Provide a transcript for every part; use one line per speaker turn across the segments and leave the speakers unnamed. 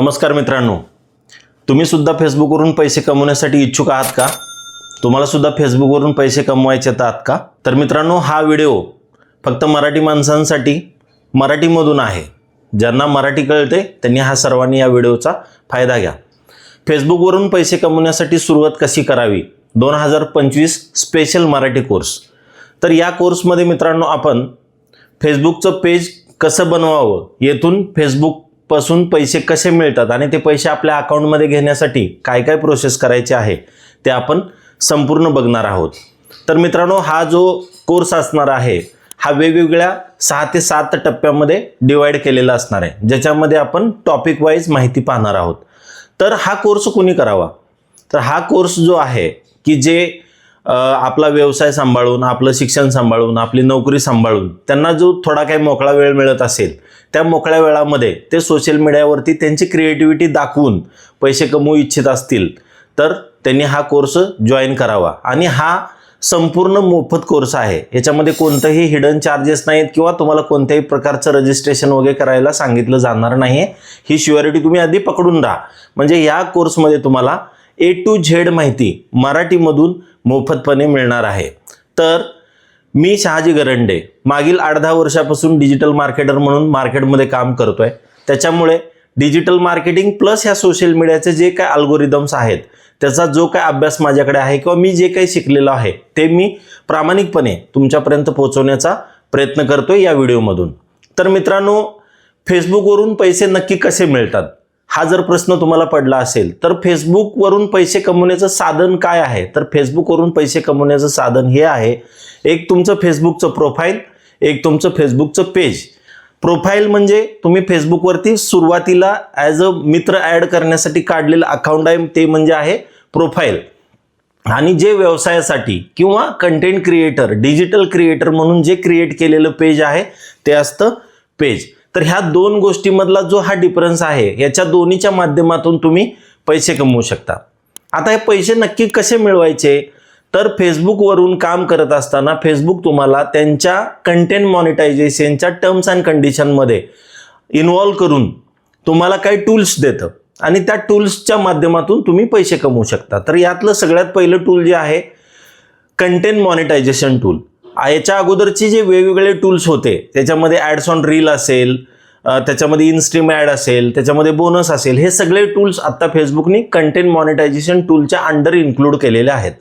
नमस्कार मित्रांनो. तुम्ही सुद्धा फेसबुकवरून पैसे कमवण्यासाठी इच्छुक आहात का? तुम्हाला सुद्धा फेसबुकवरून पैसे कमवायचे आहात का? तर मित्रांनो हा व्हिडिओ फक्त मराठी माणसांसाठी मराठीमधून आहे. ज्यांना मराठी कळते त्यांनी हा सर्वांनी या व्हिडिओचा फायदा घ्या. फेसबुकवरून पैसे कमवण्यासाठी सुरुवात कशी करावी? दोन हजार पंचवीस स्पेशल मराठी कोर्स तर या कोर्समध्ये मित्रांनो आपण फेसबुकचं पेज कसं बनवावं? येथून फेसबुक पासून पैसे कसे मिळतात आणि ते पैसे आपल्या अकाउंटमध्ये घेण्यासाठी काय काय प्रोसेस करायचे आहे ते आपण संपूर्ण बघणार आहोत. तर मित्रांनो हा जो कोर्स असणार आहे हा वेगवेगळ्या सहा ते सात टप्प्यामध्ये डिवाईड केलेला असणार आहे ज्याच्यामध्ये आपण टॉपिक वाईज माहिती पाहणार आहोत. तर हा कोर्स कोणी करावा? तर हा कोर्स जो आहे की जे आपला व्यवसाय सांभाळून आपलं शिक्षण सांभाळून आपली नोकरी सांभाळून त्यांना जो थोडा काही मोकळा वेळ मिळत असेल त्या मोकळ्या वेळामध्ये ते सोशल मीडियावरती त्यांची क्रिएटिव्हिटी दाखवून पैसे कमवू इच्छित असतील तर त्यांनी हा कोर्स जॉईन करावा. आणि हा संपूर्ण मोफत कोर्स आहे. याच्यामध्ये कोणतंही हिडन चार्जेस नाहीत किंवा तुम्हाला कोणत्याही प्रकारचं रजिस्ट्रेशन वगैरे करायला सांगितलं जाणार नाही ही शुअरिटी तुम्ही आधी पकडून राहा. म्हणजे या कोर्समध्ये तुम्हाला ए टू झेड माहिती मराठीमधून मोफतपणे मिळणार आहे. तर मी शहाजी गरंडे मागील आठ दहा वर्षापासून डिजिटल मार्केटर म्हणून मार्केटमध्ये काम करतो आहे त्याच्यामुळे डिजिटल मार्केटिंग प्लस ह्या सोशल मीडियाचे जे काय अल्गोरिदम्स आहेत त्याचा जो काय अभ्यास माझ्याकडे आहे किंवा मी जे काही शिकलेलो आहे ते मी प्रामाणिकपणे तुमच्यापर्यंत पोहोचवण्याचा प्रयत्न करतोय या व्हिडिओमधून तर मित्रांनो फेसबुकवरून पैसे नक्की कसे मिळतात? हा जर प्रश्न तुम्हाला पडला असेल तर फेसबुकवरून पैसे कमवण्याचं साधन काय आहे? तर फेसबुकवरून पैसे कमवण्याचं साधन हे आहे एक तुमचं फेसबुकचं प्रोफाईल एक तुमचं फेसबुकचं पेज प्रोफाईल म्हणजे तुम्ही फेसबुकवरती सुरुवातीला ॲज अ मित्र ॲड करण्यासाठी काढलेलं अकाउंट आहे ते म्हणजे आहे प्रोफाईल आणि जे व्यवसायासाठी किंवा कंटेंट क्रिएटर डिजिटल क्रिएटर म्हणून जे क्रिएट केलेलं पेज आहे ते असतं पेज तर ह्या दोन गोष्टीमधला जो हा डिफरन्स आहे याच्या दोन्हीच्या माध्यमातून तुम्ही पैसे कमवू शकता. आता हे पैसे नक्की कसे मिळवायचे? तर फेसबुकवरून काम करत असताना फेसबुक तुम्हाला त्यांच्या कंटेंट मॉनिटायझेशनच्या टर्म्स अँड कंडिशनमध्ये इन्व्हॉल्व करून तुम्हाला काही टूल्स देतं. आणि त्या टूल्सच्या माध्यमातून तुम्ही पैसे कमवू शकता. तर यातलं सगळ्यात पहिलं टूल जे आहे कंटेंट मॉनिटायझेशन टूल याच्या अगोदरचे जे वेगवेगळे टूल्स होते त्याच्यामध्ये ॲड्स ऑन रील असेल त्याच्यामध्ये इनस्ट्रीम ॲड असेल त्याच्यामध्ये बोनस असेल हे सगळे टूल्स आत्ता फेसबुकनी कंटेंट मॉनिटायझेशन टूलच्या अंडर इन्क्लूड केलेले आहेत.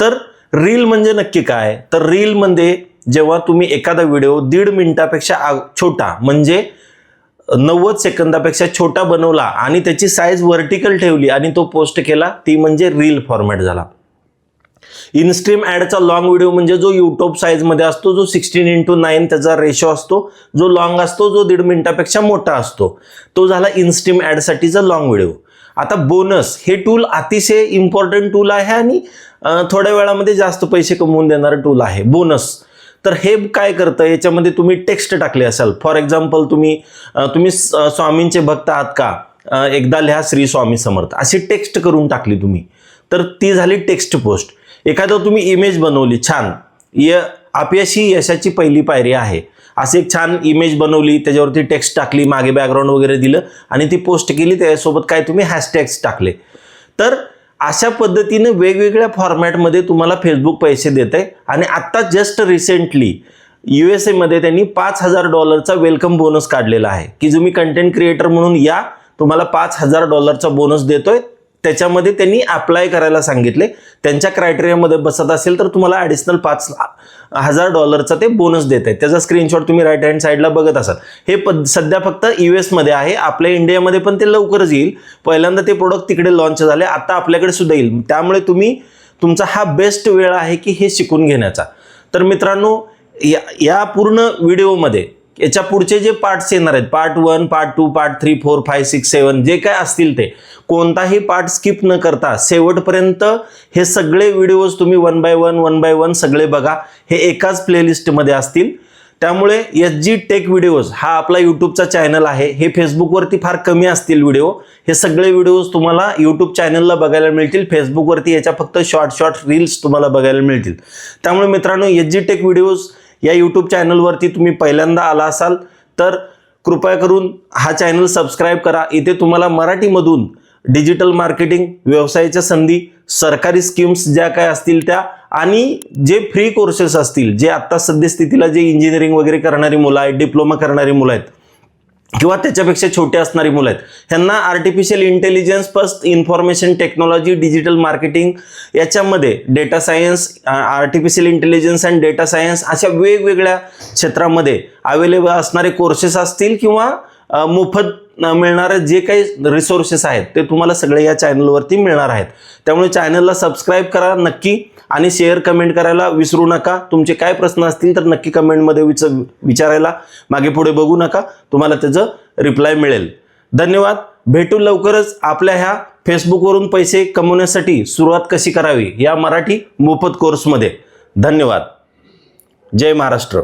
तर रील म्हणजे नक्की काय? तर रीलमध्ये जेव्हा तुम्ही एखादा व्हिडिओ दीड मिनिटापेक्षा छोटा म्हणजे नव्वद सेकंदापेक्षा छोटा बनवला आणि त्याची साईज व्हर्टिकल ठेवली आणि तो पोस्ट केला ती म्हणजे रील फॉर्मॅट झाला. इनस्ट्रीम ॲडचा लॉंग व्हिडिओ म्हणजे जो युट्यूब साईजमध्ये असतो जो सिक्स्टीन इंटू नाईन त्याचा रेशो असतो जो लॉंग असतो जो दीड मिनिटापेक्षा मोठा असतो. तो झाला इनस्ट्रीम ॲडसाठीचा लॉंग व्हिडिओ आता बोनस हे टूल अतिशय इम्पॉर्टंट टूल आहे आणि थोड्या वेळामध्ये जास्त पैसे कमवून देणारं टूल आहे. बोनस तर हे काय करतं? याच्यामध्ये तुम्ही टेक्स्ट टाकले असाल. फॉर एक्झाम्पल तुम्ही तुम्ही स्वामींचे भक्त आहात का? एकदा लिहा श्री स्वामी समर्थ. अशी टेक्स्ट करून टाकली तुम्ही. तर ती झाली टेक्स्ट पोस्ट एखादं तुम्ही इमेज बनवली छान. य अपयशी यशाची पहिली पायरी आहे. अशी एक छान इमेज बनवली त्याच्यावरती टेक्स्ट टाकली मागे बॅकग्राऊंड वगैरे दिलं आणि ती पोस्ट केली त्याच्यासोबत काय तुम्ही हॅशटॅग्स टाकले. तर अशा पद्धतीने वेगवेगळ्या फॉर्मॅटमध्ये तुम्हाला फेसबुक पैसे देत आहे आणि आत्ता जस्ट रिसेंटली यू एस एमध्ये त्यांनी पाच हजार डॉलरचा वेलकम बोनस काढलेला आहे. की तुम्ही कंटेंट क्रिएटर म्हणून या तुम्हाला पाच हजार डॉलरचा बोनस देतोय. त्याच्यामध्ये त्यांनी अप्लाय करायला सांगितले. त्यांच्या क्रायटेरियामध्ये बसत असेल तर तुम्हाला ॲडिशनल पाच हजार डॉलरचा ते बोनस देत आहेत. त्याचा स्क्रीनशॉट तुम्ही राईट हँड साईडला बघत असाल. हे पद सध्या फक्त यू एसमध्ये आहे. आपल्या इंडियामध्ये पण ते लवकरच येईल. पहिल्यांदा ते प्रोडक्ट तिकडे लॉन्च झाले. आता आपल्याकडे सुद्धा येईल. त्यामुळे तुम्ही तुमचा हा बेस्ट वेळ आहे की हे शिकून घेण्याचा. तर मित्रांनो या या पूर्ण व्हिडिओमध्ये याच्या पुढचे जे पार्ट्स येणार आहेत part one part two part three four five six seven जे काय असतील ते कोणताही पार्ट स्किप न करता शेवटपर्यंत हे सगळे व्हिडिओज तुम्ही one by one one by one सगळे बघा. हे एकाच प्लेलिस्टमध्ये असतील. त्यामुळे एस जी टेक व्हिडिओज हा आपला यूट्यूबचा चॅनल आहे. हे फेसबुकवरती फार कमी असतील व्हिडिओ हे सगळे व्हिडिओज तुम्हाला यूट्यूब चॅनलला बघायला मिळतील. फेसबुकवरती याच्या फक्त शॉर्ट शॉर्ट रील्स तुम्हाला बघायला मिळतील. त्यामुळे मित्रांनो एस जी टेक व्हिडिओज या यूट्यूब चॅनलवरती तुम्ही पहिल्यांदा आला असाल तर कृपया करून हा चॅनल सबस्क्राईब करा. इथे तुम्हाला मराठीमधून डिजिटल मार्केटिंग व्यवसायाच्या संधी सरकारी स्कीम्स ज्या काय असतील त्या आणि जे फ्री कोर्सेस असतील जे आत्ता सद्यस्थितीला जे इंजिनिअरिंग वगैरे करणारी मुलं आहेत डिप्लोमा करणारी मुलं आहेत किंवा त्याच्यापेक्षा छोटे असणारी मुलं आहेत. ह्यांना artificial intelligence first information technology digital marketing याच्यामध्ये data science artificial intelligence and data science अशा वेगवेगळ्या क्षेत्रामध्ये अवेलेबल असणारे कोर्सेस असतील किंवा मोफत मिळणारे जे काही रिसोर्सेस आहेत ते तुम्हाला सगळे या चॅनलवरती मिळणार आहेत. त्यामुळे चॅनलला सबस्क्राईब करा नक्की आणि शेअर कमेंट करायला विसरू नका. तुमचे काय प्रश्न असतील तर नक्की कमेंटमध्ये विच विचारायला मागे पुढे बघू नका. तुम्हाला त्याचं रिप्लाय मिळेल. धन्यवाद. भेटू लवकरच आपल्या ह्या फेसबुकवरून पैसे कमवण्यासाठी सुरुवात कशी करावी या मराठी मोफत कोर्समध्ये धन्यवाद. जय महाराष्ट्र.